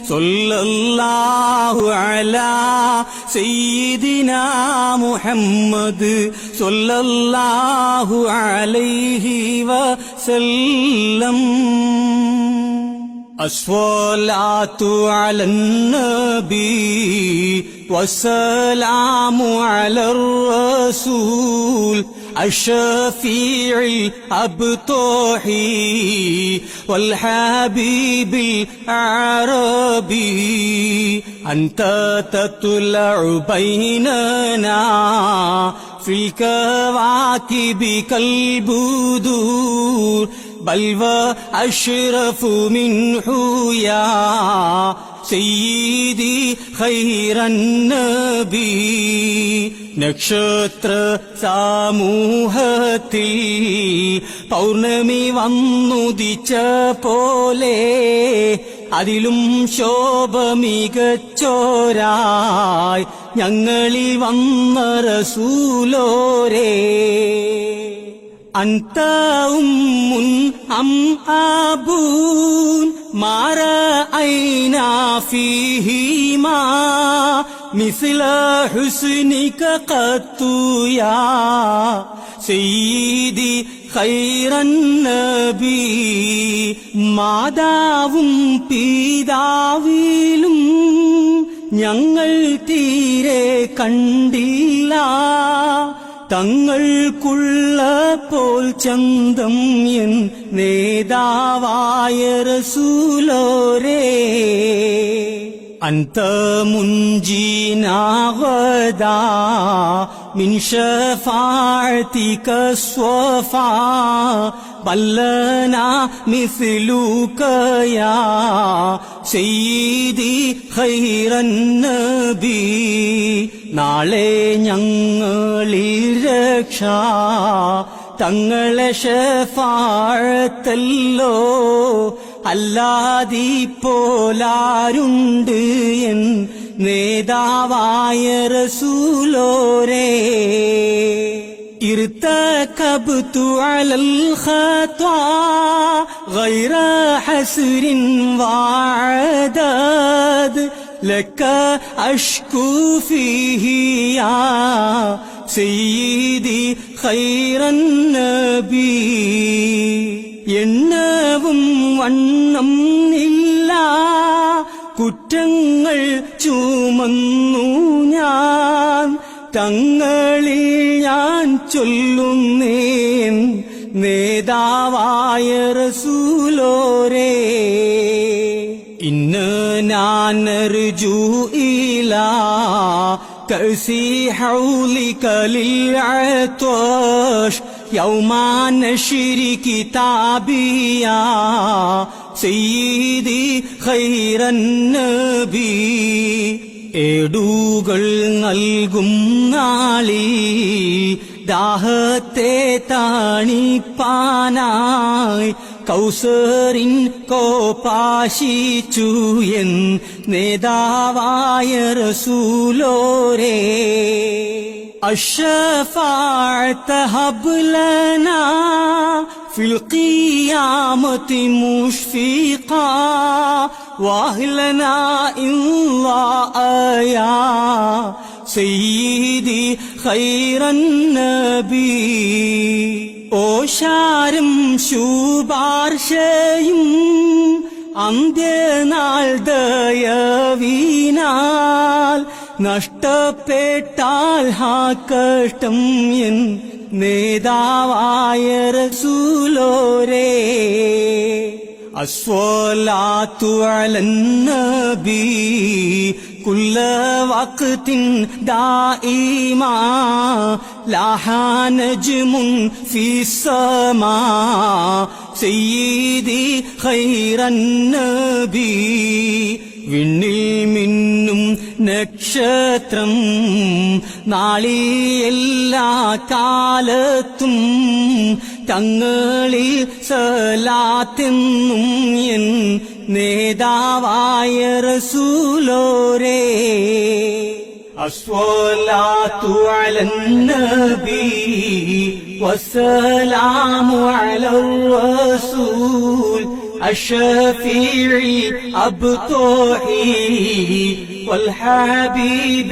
صلى الله على سيدنا محمد. صلى الله عليه وسلم. الصلاة على النبي والسلام على الرسول. الشفيع الأبطحي والحبيب العربي. أنت تطلع بيننا في الكواكب كالبدور. بل وأشرف منه يا سيدي خير النبي. നക്ഷത്ര സമൂഹത്തിൽ പൗർണമി വന്നുദിച്ച പോലെ അതിലും ശോഭ മികച്ചോരായി ഞങ്ങളിൽ വന്ന റസൂലോരേ. അന്താവും മുൻ അം മാറ ഐനാ مثل حسنك قط يا سيدي خير النبي മാതാവും പിതാവിലും ഞങ്ങൾ തീരെ കണ്ടില്ല തങ്ങൾക്കുള്ള പോൽ ചന്തം എൻ നേതാവായ റസൂലോരേ أنت منجينا غدا من شفاعتك الصفا بل لنا مثلك يا سيدي خير النبي നാളെ ഞങ്ങളിൽ രക്ഷ തങ്ങളെ ഷഫാഴത്തല്ലോ അല്ലാതി പോലാരുണ്ട് എൻ നേതാവായ റസൂലോരേ ارتكبت على الخطا غير حسر وعداد لك أشكو فيه يا سيدي خير النبي എണ്ണവും വണ്ണം ഇല്ല. കുറ്റങ്ങൾ ചുമന്നു ഞാൻ. തങ്ങളിൽ ഞാൻ ചൊല്ലുന്നേൻ നേതാവായ റസൂലോരേ. ഇന്ന് ഞാൻ ഇല. كأسي حولك للعطش يوم نشر كتابي يا سيدي خير النبي ഏടുകൾ നൽകും നാളിൽ ദാഹത്തെ താണിപ്പാനായി കൗസറിൻ കോപാശിച്ചു എൻ നേതാവായ റസൂലോരേ الشفاعة هب لنا في القيامة مشفقا واهلنا إن الله يا سيدي خير النبي ഓശാരും ശുപാർശയും അന്ത്യനാൾ ദയവീനാൽ നഷ്ടപ്പെട്ടാൽ ഹാ കഷ്ടം എൻ നേതാവായ റസൂലോരേ. അസ്വലാത്തു അലന്നബീ കുല്ല വക്തിൻ ദാഇമാ ലഹാനജ്മുൻ ഫീ സമാ സയ്യിദി ഖൈറൻ നബി വിണ്ണിൽ മിന്നും നക്ഷത്രം നാളിയെല്ലാ കാലത്തും തങ്ങളിൽ സലാത്തെന്നും എൻ നേതാവായ റസൂലോരേ الصلاة على النبي والسلام على الرسول الشفيع الأبطح والحبيب